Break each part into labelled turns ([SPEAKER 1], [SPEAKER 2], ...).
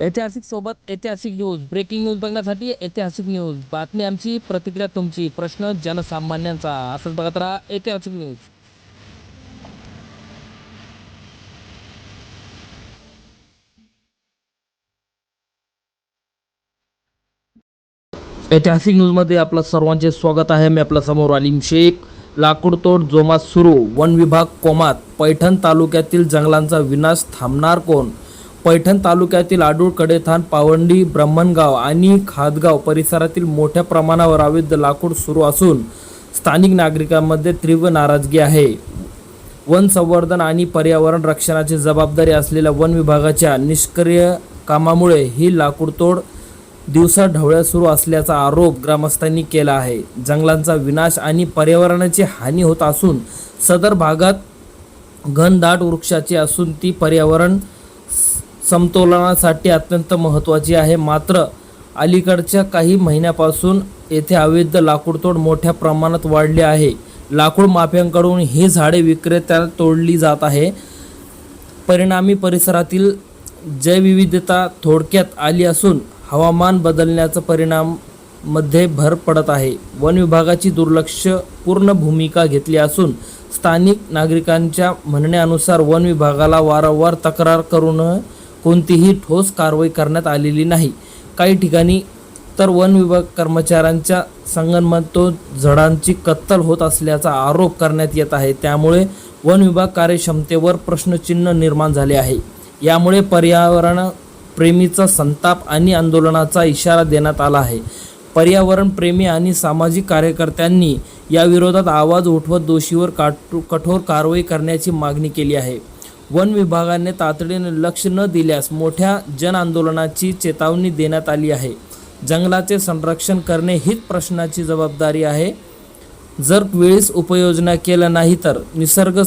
[SPEAKER 1] ऐतिहासिक सोबत ऐतिहासिक न्यूज ब्रेकिंग न्यूज बघण्यासाठी ऐतिहासिक न्यूज बातमी आमची प्रतिक्रिया तुमची. प्रश्न जनसामान्यांचा. असंच बघत राहा ऐतिहासिक न्यूज ऐतिहासिक न्यूजमध्ये आपलं सर्वांचे स्वागत आहे. मी आपल्यासमोर अलीम शेख. लाकूडतोड जोमात सुरू. वन विभाग कोमात. पैठण तालुक्यातील जंगलांचा विनाश थांबणार कोण? पैठण तालुक्यातील आडूळ कडेथान पावंडी ब्रह्मणगाव आणि खादगाव परिसरातील मोठ्या प्रमाणावर अवैध लाकूड सुरू असून स्थानिक नागरिकांमध्ये तीव्र नाराजगी आहे. वन संवर्धन आणि पर्यावरण रक्षणाची जबाबदारी असलेल्या वन विभागाच्या निष्क्रिय कामामुळे ही लाकूडतोड दिवसा ढवळ्या सुरू असल्याचा आरोप ग्रामस्थांनी केला आहे. जंगलांचा विनाश आणि पर्यावरणाची हानी होत असून सदर भागात घनदाट वृक्षाची असून ती पर्यावरण समतोलनासाठी अत्यंत महत्त्वाची आहे. मात्र अलीकडच्या काही महिन्यापासून येथे अवैध लाकूडतोड मोठ्या प्रमाणात वाढली आहे. लाकूड माफ्यांकडून ही झाडे विक्रेत्याला तोडली जात आहे. परिणामी परिसरातील जैवविविधता थोडक्यात आली असून हवामान बदलण्याचा परिणाममध्ये भर पडत आहे. वन विभागाची दुर्लक्षपूर्ण भूमिका घेतली असून स्थानिक नागरिकांच्या म्हणण्यानुसार वन विभागाला वारंवार तक्रार करून कोणतीही ठोस कारवाई करण्यात आलेली नाही. काही ठिकाणी तर वन विभाग कर्मचाऱ्यांच्या संगनमतो झाडांची कत्तल होत असल्याचा आरोप करण्यात येत आहे. त्यामुळे वन विभाग कार्यक्षमतेवर प्रश्नचिन्ह निर्माण झाले आहे. यामुळे पर्यावरण प्रेमीचा संताप आणि आंदोलनाचा इशारा देण्यात आला आहे. पर्यावरण प्रेमी आणि सामाजिक कार्यकर्त्यांनी या विरोधात आवाज उठवत दोषीवर काटू कठोर कारवाई करण्याची मागणी केली आहे. वन विभागाने तातडीने लक्ष न दिल्यास मोठ्या जन आंदोलनाची चेतावणी देण्यात आली आहे. जंगलाचे संरक्षण करणे हीच प्रश्नाची जबाबदारी आहे. जर वेळीच उपाययोजना केल्या नाही तर निसर्ग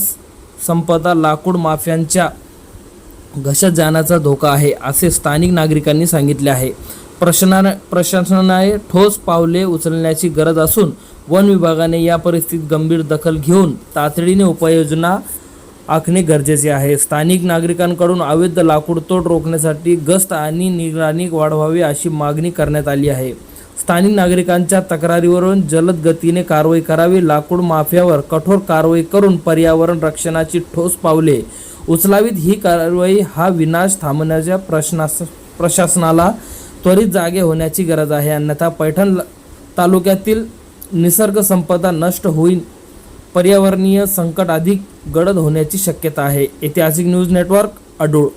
[SPEAKER 1] संपदा लाकूड माफ्यांच्या घशात जाण्याचा धोका आहे असे स्थानिक नागरिकांनी सांगितले आहे. प्रशासना प्रशासनाने ठोस पावले उचलण्याची गरज असून वन विभागाने या परिस्थितीत गंभीर दखल घेऊन तातडीने उपाययोजना आखणे गरजेचे आहे. स्थानिक नागरिकांकडून अवैध लाकूडतोड रोखण्यासाठी गस्त आणि निगराणी वाढवावी अशी मागणी करण्यात आली आहे. स्थानिक नागरिकांच्या तक्रारीवरून जलद गतीने कारवाई करावी लाकूड माफियावर कठोर कारवाई करून पर्यावरण रक्षणाची ठोस पावले उचलावीत. ही कारवाई हा विनाश थांबण्याच्या प्रश्नास प्रशासनाला त्वरित जागे होण्याची गरज आहे. अन्यथा पैठण तालुक्यातील निसर्ग संपदा नष्ट होईल पर्यावरणीय संकट अधिक गडद होण्याची शक्यता आहे. ऐतिहासिक न्यूज नेटवर्क अडूळ